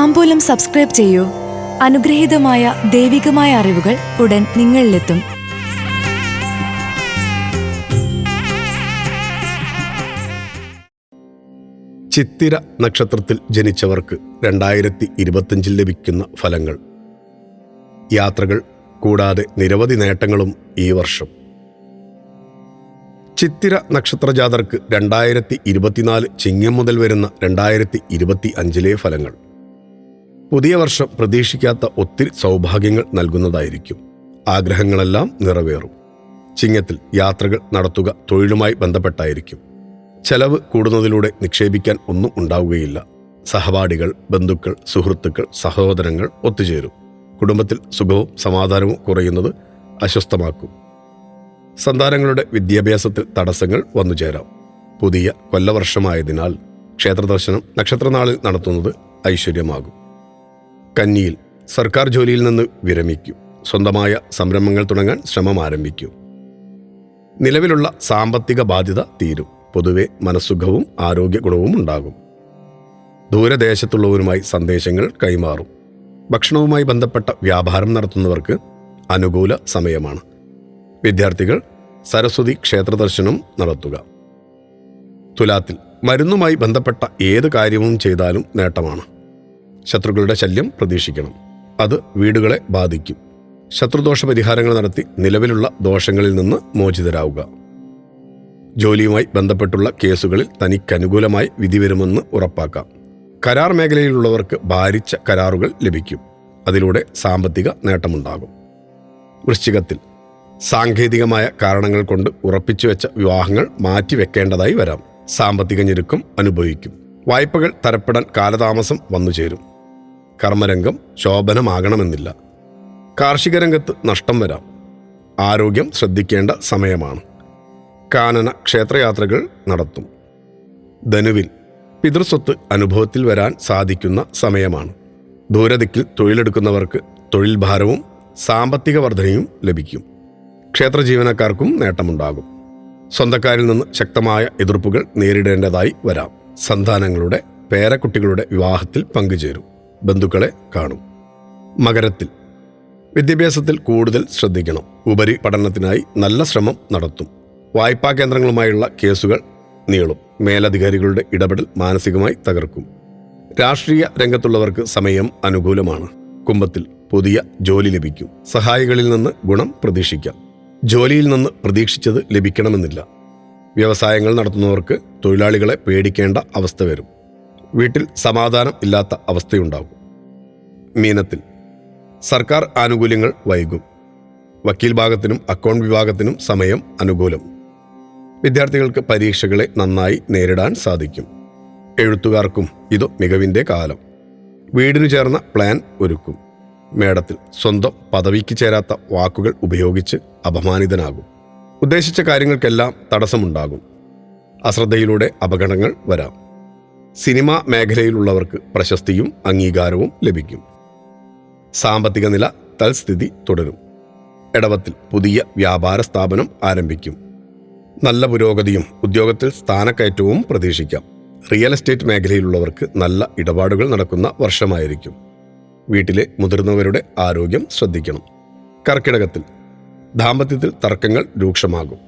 താമ്പൂലം subscribe ചെയ്യൂ. അനുഗ്രഹീതമായ ദൈവികമായ അറിവുകൾ ഉടൻ നിങ്ങളിലെത്തും. ചിത്തിര നക്ഷത്രത്തിൽ ജനിച്ചവർക്ക് രണ്ടായിരത്തി ഇരുപത്തിയഞ്ചിൽ ലഭിക്കുന്ന ഫലങ്ങൾ. യാത്രകൾ കൂടാതെ നിരവധി നേട്ടങ്ങളും ഈ വർഷം. ചിത്തിര നക്ഷത്ര ജാതർക്ക് രണ്ടായിരത്തി ഇരുപത്തിനാല് ചിങ്ങം മുതൽ വരുന്ന രണ്ടായിരത്തി ഇരുപത്തി അഞ്ചിലെ ഫലങ്ങൾ. പുതിയ വർഷം പ്രതീക്ഷിക്കാത്ത ഒത്തിരി സൗഭാഗ്യങ്ങൾ നൽകുന്നതായിരിക്കും. ആഗ്രഹങ്ങളെല്ലാം നിറവേറും. ചിങ്ങത്തിൽ യാത്രകൾ നടത്തുക തൊഴിലുമായി ബന്ധപ്പെട്ടായിരിക്കും. ചെലവ് കൂടുന്നതിലൂടെ നിക്ഷേപിക്കാൻ ഒന്നും ഉണ്ടാവുകയില്ല. സഹപാഠികൾ ബന്ധുക്കൾ സുഹൃത്തുക്കൾ സഹോദരങ്ങൾ ഒത്തുചേരും. കുടുംബത്തിൽ സുഖവും സമാധാനവും കുറയുന്നത് അസ്വസ്ഥമാക്കും. സന്താനങ്ങളുടെ വിദ്യാഭ്യാസത്തിൽ തടസ്സങ്ങൾ വന്നുചേരാം. പുതിയ കൊല്ലവർഷമായതിനാൽ ക്ഷേത്രദർശനം നക്ഷത്രനാളിൽ നടത്തുന്നത് ഐശ്വര്യമാകും. കന്നിയിൽ സർക്കാർ ജോലിയിൽ നിന്ന് വിരമിക്കും. സ്വന്തമായ സംരംഭങ്ങൾ തുടങ്ങാൻ ശ്രമം ആരംഭിക്കും. നിലവിലുള്ള സാമ്പത്തിക ബാധ്യത തീരും. പൊതുവെ മനസ്സുഖവും ആരോഗ്യ ഗുണവും ഉണ്ടാകും. ദൂരദേശത്തുള്ളവരുമായി സന്ദേശങ്ങൾ കൈമാറും. ഭക്ഷണവുമായി ബന്ധപ്പെട്ട വ്യാപാരം നടത്തുന്നവർക്ക് അനുകൂല സമയമാണ്. വിദ്യാർത്ഥികൾ സരസ്വതി ക്ഷേത്ര ദർശനം നടത്തുക. തുലാത്തിൽ മരുന്നുമായി ബന്ധപ്പെട്ട ഏത് കാര്യവും ചെയ്താലും നേട്ടമാണ്. ശത്രുക്കളുടെ ശല്യം പ്രതീക്ഷിക്കണം. അത് വീടുകളെ ബാധിക്കും. ശത്രുദോഷ പരിഹാരങ്ങൾ നടത്തി നിലവിലുള്ള ദോഷങ്ങളിൽ നിന്ന് മോചിതരാവുക. ജോലിയുമായി ബന്ധപ്പെട്ടുള്ള കേസുകളിൽ തനിക്കനുകൂലമായി വിധി വരുമെന്ന് ഉറപ്പാക്കാം. കരാർ മേഖലയിലുള്ളവർക്ക് ഭാരിച്ച കരാറുകൾ ലഭിക്കും. അതിലൂടെ സാമ്പത്തിക നേട്ടമുണ്ടാകും. വൃശ്ചികത്തിൽ സാങ്കേതികമായ കാരണങ്ങൾ കൊണ്ട് ഉറപ്പിച്ചു വെച്ച വിവാഹങ്ങൾ മാറ്റിവെക്കേണ്ടതായി വരാം. സാമ്പത്തിക ഞെരുക്കം അനുഭവിക്കും. വായ്പകൾ തരപ്പെടാൻ കാലതാമസം വന്നുചേരും. കർമ്മരംഗം ശോഭനമാകണമെന്നില്ല. കാർഷിക രംഗത്ത് നഷ്ടം വരാം. ആരോഗ്യം ശ്രദ്ധിക്കേണ്ട സമയമാണ്. കാനന ക്ഷേത്രയാത്രകൾ നടത്തും. ധനുവിൽ പിതൃസ്വത്ത് അനുഭവത്തിൽ വരാൻ സാധിക്കുന്ന സമയമാണ്. ദൂരദിക്കിൽ തൊഴിലെടുക്കുന്നവർക്ക് തൊഴിൽ ഭാരവും സാമ്പത്തിക വർധനയും ലഭിക്കും. ക്ഷേത്ര ജീവനക്കാർക്കും നേട്ടമുണ്ടാകും. സ്വന്തക്കാരിൽ നിന്ന് ശക്തമായ എതിർപ്പുകൾ നേരിടേണ്ടതായി വരാം. സന്താനങ്ങളുടെ പേരക്കുട്ടികളുടെ വിവാഹത്തിൽ പങ്കുചേരും. ബന്ധുക്കളെ കാണും. മകരത്തിൽ വിദ്യാഭ്യാസത്തിൽ കൂടുതൽ ശ്രദ്ധിക്കണം. ഉപരി പഠനത്തിനായി നല്ല ശ്രമം നടത്തും. വായ്പാ കേന്ദ്രങ്ങളുമായുള്ള കേസുകൾ നീളും. മേലധികാരികളുടെ ഇടപെടൽ മാനസികമായി തകർക്കും. രാഷ്ട്രീയ രംഗത്തുള്ളവർക്ക് സമയം അനുകൂലമാണ്. കുംഭത്തിൽ പുതിയ ജോലി ലഭിക്കും. സഹായികളിൽ നിന്ന് ഗുണം പ്രതീക്ഷിക്കാം. ജോലിയിൽ നിന്ന് പ്രതീക്ഷിച്ചത് ലഭിക്കണമെന്നില്ല. വ്യവസായങ്ങൾ നടത്തുന്നവർക്ക് തൊഴിലാളികളെ പേടിക്കേണ്ട അവസ്ഥ വരും. വീട്ടിൽ സമാധാനം ഇല്ലാത്ത അവസ്ഥയുണ്ടാകും. മീനത്തിൽ സർക്കാർ ആനുകൂല്യങ്ങൾ വൈകും. വക്കീൽ ഭാഗത്തിനും അക്കൗണ്ട് വിഭാഗത്തിനും സമയം അനുകൂലം. വിദ്യാർത്ഥികൾക്ക് പരീക്ഷകളെ നന്നായി നേരിടാൻ സാധിക്കും. എഴുത്തുകാർക്കും ഇത് മികവിന്റെ കാലം. വീടിനു ചേർന്ന പ്ലാൻ ഒരുക്കും. മേടത്തിൽ സ്വന്തം പദവിക്ക് ചേരാത്ത വാക്കുകൾ ഉപയോഗിച്ച് അപമാനിതനാകും. ഉദ്ദേശിച്ച കാര്യങ്ങൾക്കെല്ലാം തടസ്സമുണ്ടാകും. അശ്രദ്ധയിലൂടെ അപകടങ്ങൾ വരാം. സിനിമാ മേഖലയിലുള്ളവർക്ക് പ്രശസ്തിയും അംഗീകാരവും ലഭിക്കും. സാമ്പത്തിക നില തൽസ്ഥിതി തുടരും. ഇടവത്തിൽ പുതിയ വ്യാപാര സ്ഥാപനം ആരംഭിക്കും. നല്ല പുരോഗതിയും ഉദ്യോഗത്തിൽ സ്ഥാനക്കയറ്റവും പ്രതീക്ഷിക്കാം. റിയൽ എസ്റ്റേറ്റ് മേഖലയിലുള്ളവർക്ക് നല്ല ഇടപാടുകൾ നടക്കുന്ന വർഷമായിരിക്കും. വീട്ടിലെ മുതിർന്നവരുടെ ആരോഗ്യം ശ്രദ്ധിക്കണം. കർക്കിടകത്തിൽ ദാമ്പത്യത്തിൽ തർക്കങ്ങൾ രൂക്ഷമാകും.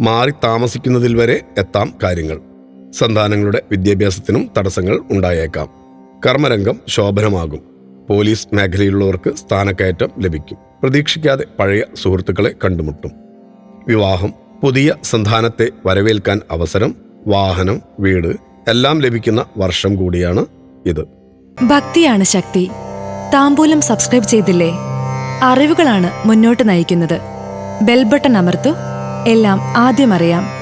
മാറി താമസിക്കുന്നതിൽ വരെ എത്താം കാര്യങ്ങൾ. സന്താനങ്ങളുടെ വിദ്യാഭ്യാസത്തിനും തടസ്സങ്ങൾ ഉണ്ടായേക്കാം. കർമ്മരംഗം ശോഭനമാകും. പോലീസ് മേഖലയിലുള്ളവർക്ക് സ്ഥാനക്കയറ്റം ലഭിക്കും. പ്രതീക്ഷിക്കാതെ പഴയ സുഹൃത്തുക്കളെ കണ്ടുമുട്ടും. വിവാഹം പുതിയ സന്താനത്തെ വരവേൽക്കാൻ അവസരം വാഹനം വീട് എല്ലാം ലഭിക്കുന്ന വർഷം കൂടിയാണ് ഇത്. ഭക്തിയാണ് ശക്തി. താമ്പൂലം സബ്സ്ക്രൈബ് ചെയ്തില്ലേ? അറിവുകളാണ് മുന്നോട്ട് നയിക്കുന്നത്. ബെൽബട്ടൺ അമർത്തു. എല്ലാം ആദ്യം അറിയാം.